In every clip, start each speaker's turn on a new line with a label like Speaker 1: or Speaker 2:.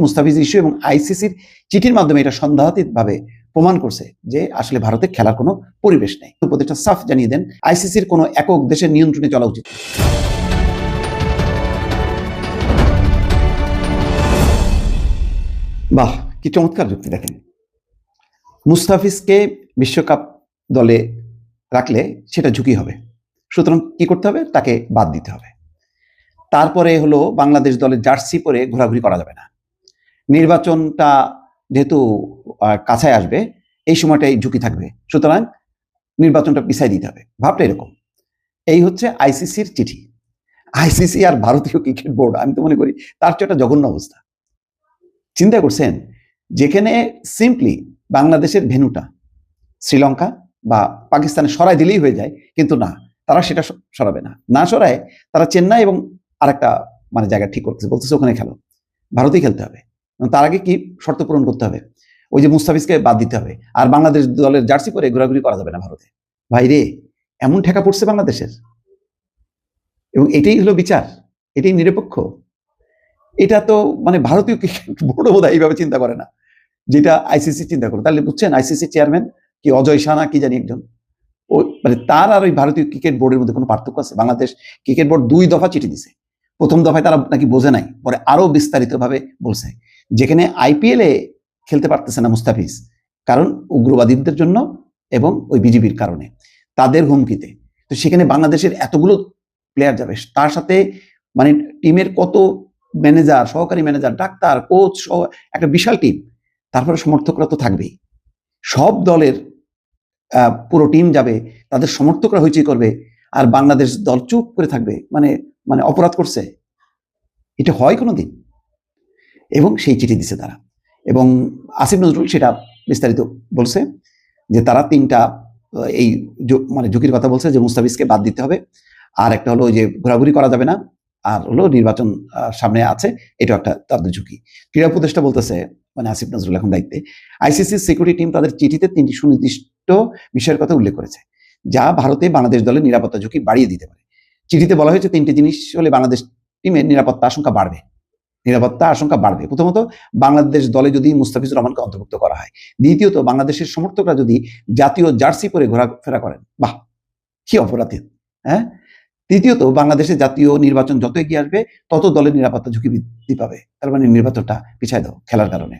Speaker 1: Mustafiz issue এবং আইসিসির চিঠির মাধ্যমে এটা সন্দেহাতীতভাবে প্রমাণ করছে যে আসলে ভারতে খেলার কোনো পরিবেশ নেই। উপদেষ্টা সাফ জানিয়ে দেন আইসিসির কোনো একক দেশের নিয়ন্ত্রণে চলা উচিত। বাহ, কি চমৎকার যুক্তি দেখেন। মুস্তাফিজকে বিশ্বকাপ দলে রাখলে সেটা ঝুঁকি হবে। সুতরাং কি করতে হবে? তাকে বাদ দিতে হবে। তারপরে হলো বাংলাদেশ দলের জার্সি পরে ঘোরাঘুরি করা যাবে না। নির্বাচনটা যেহেতু কাছায় আসবে, এই সময়টাই ঝুঁকি থাকবে। সুতরাং নির্বাচনটা পিছাই দিতে হবে। ভাবটা এরকম। এই হচ্ছে আইসিসির চিঠি। আইসিসি আর ভারতীয় ক্রিকেট বোর্ড, আমি তো মনে করি তার চেয়ে একটা জঘন্য অবস্থা। চিন্তা করছেন, যেখানে সিম্পলি বাংলাদেশের ভেনুটা শ্রীলঙ্কা বা পাকিস্তানে সরাই দিলেই হয়ে যায়, কিন্তু না, তারা সেটা সরাবে না। না সরায় তারা চেন্নাই এবং আরেকটা মানে জায়গা ঠিক করতেছে, বলতেছে ওখানে খেলো। ভারতেই খেলতে হবে। তার আগে কি? শর্ত পূরণ করতে হবে। ওই যে মুস্তাফিজকে বাদ দিতে হবে। আর বাংলাদেশ দলের জার্সি পরে ঘোরাঘুরি করা যাবে না ভারতে। ভাই রে, এমন ঠেকা পড়ছে বাংলাদেশের। এবং এটাই হলো বিচার, এটাই নিরপেক্ষ। এটা তো মানে ভারতীয় বোর্ডও বোধ এইভাবে চিন্তা করে না, যেটা আইসিসি চিন্তা করে। তাহলে বুঝছেন আইসিসি চেয়ারম্যান কি অজয় শাহ না কি জানি একজন। ও মানে তার আর ওই ভারতীয় ক্রিকেট বোর্ডের মধ্যে কোনো পার্থক্য আছে? বাংলাদেশ ক্রিকেট বোর্ড দুই দফা চিঠি দিছে। প্রথম দফায় তারা নাকি বোঝে নাই, পরে আরও বিস্তারিতভাবে বলছে। যেখানে আইপিএল খেলতে পারতেছে না মুস্তাফিজ, কারণ উগ্রবাদীদের জন্য এবং ওই বিজিবির কারণে, তাদের হুমকিতে। তো সেখানে বাংলাদেশের এতগুলো প্লেয়ার যাবে, তার সাথে মানে টিমের কত ম্যানেজার সহকারী ম্যানেজার ডাক্তার কোচ সহ, একটা বিশাল টিম তারপরে সমর্থকরা তো থাকবেই। সব দলের পুরো টিম যাবে, তাদের সমর্থকরা হইচই করবে, আর বাংলাদেশ দল চুপ করে থাকবে মানে মানে অপরাধ করছে। এটা হয় কোনোদিন? এবং সেই চিঠি দিছে তারা। এবং আসিফ নজরুল সেটা বিস্তারিত বলছে যে তারা তিনটা এই মানে ঝুঁকির কথা বলছে যে মুস্তাফিজকে বাদ দিতে হবে। আর একটা হলো যে ঘোরাঘুরি করা যাবে না, আর হলো নির্বাচন সামনে আছে, এটাও একটা তাদের ঝুঁকি। ক্রীড়া উপদেষ্টা বলতেছে মানে আসিফ নজরুল এখন দায়িত্বে, আইসিসি সিকিউরিটি টিম তাদের চিঠিতে তিনটি সুনির্দিষ্ট বিষয়ের কথা উল্লেখ করেছে, যা ভারতে বাংলাদেশ দলের নিরাপত্তা ঝুঁকি বাড়িয়ে দিতে পারে। চিঠিতে বলা হয়েছে তিনটি জিনিস হলে বাংলাদেশ টিমের নিরাপত্তা আশঙ্কা বাড়বে। নিরাপত্তা আশঙ্কা বাড়বে। প্রথমত, বাংলাদেশ দলে যদি মুস্তাফিজুর রহমানকে অন্তর্ভুক্ত করা হয়। দ্বিতীয়ত, বাংলাদেশের সমর্থকরা যদি জাতীয় জার্সি পরে ঘোরাফেরা করেন, বাহ, কি অপরাধী হ্যাঁ? তৃতীয়ত বাংলাদেশের জাতীয় নির্বাচন যত এগিয়ে আসবে, তত দলের নিরাপত্তা ঝুঁকি বৃদ্ধি পাবে। তার মানে নির্বাচনটা পিছায় দাও খেলার কারণে।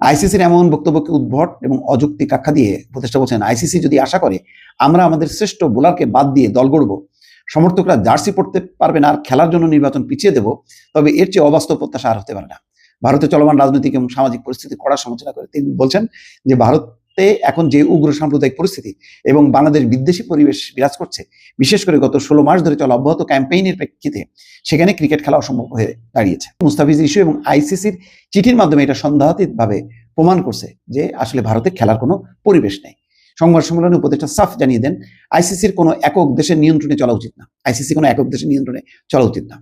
Speaker 1: আইসিসির এমন বক্তব্যকে উদ্ভট এবং অযৌক্তিক আখ্যা দিয়ে উপদেষ্টা বলছেন আইসিসি যদি আশা করে, আমরা আমাদের শ্রেষ্ঠ বোলারকে বাদ দিয়ে দল গড়ব সমর্থকরা জার্সি পড়তে পারবে না আর খেলার জন্য নির্বাচন পিছিয়ে দেব, তবে এর চেয়ে অবাস্তব প্রত্যাশা আর হতে পারে না। ভারতে চলমান রাজনৈতিক এবং সামাজিক পরিস্থিতি কড়া সমালোচনা করে। তিনি বলছেন যে, ভারতে এখন যে উগ্র সাম্প্রদায়িক পরিস্থিতি এবং বাংলাদেশ বিদ্বেষী পরিবেশ বিরাজ করছে, বিশেষ করে গত ষোলো মাস ধরে চলা অব্যাহত ক্যাম্পেইনের প্রেক্ষিতে সেখানে ক্রিকেট খেলা অসম্ভব হয়ে দাঁড়িয়েছে। মুস্তাফিজ ইস্যু এবং আইসিসির চিঠির মাধ্যমে এটা সন্দেহাতীতভাবে প্রমাণ করছে যে, আসলে ভারতে খেলার কোনো পরিবেশ নেই। সংবাদ সম্মেলনে উপদেষ্টা সাফ জানিয়ে দেন, আইসিসির কোনো একক দেশের নিয়ন্ত্রণে চলা উচিত না। আইসিসি কোনো একক দেশের নিয়ন্ত্রণে চলা উচিত না।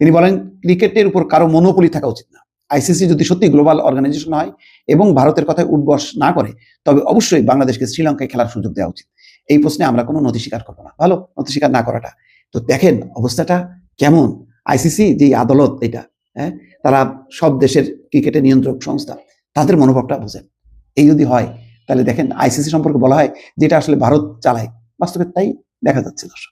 Speaker 1: তিনি বলেন, ক্রিকেটের উপর কারও মনোপলি থাকা উচিত না। আইসিসি যদি সত্যি গ্লোবাল অর্গানাইজেশন হয় এবং ভারতের কথায় উঠবস না করে, তবে অবশ্যই বাংলাদেশকে শ্রীলঙ্কায় খেলার সুযোগ দেওয়া উচিত। এই প্রশ্নে আমরা কোনো নথি স্বীকার করব না। ভালো, নথি স্বীকার না করাটা। তো দেখেন অবস্থাটা কেমন। আইসিসি যে আদালত এটা হ্যাঁ তারা সব দেশের ক্রিকেটের নিয়ন্ত্রক সংস্থা, তাদের মনোভাবটা বোঝেন। এই যদি হয় তাহলে দেখেন আইসিসি সম্পর্কে বলা হয়, যেটা আসলে ভারত চালায়। বাস্তবে তাই দেখা যাচ্ছে, দর্শক।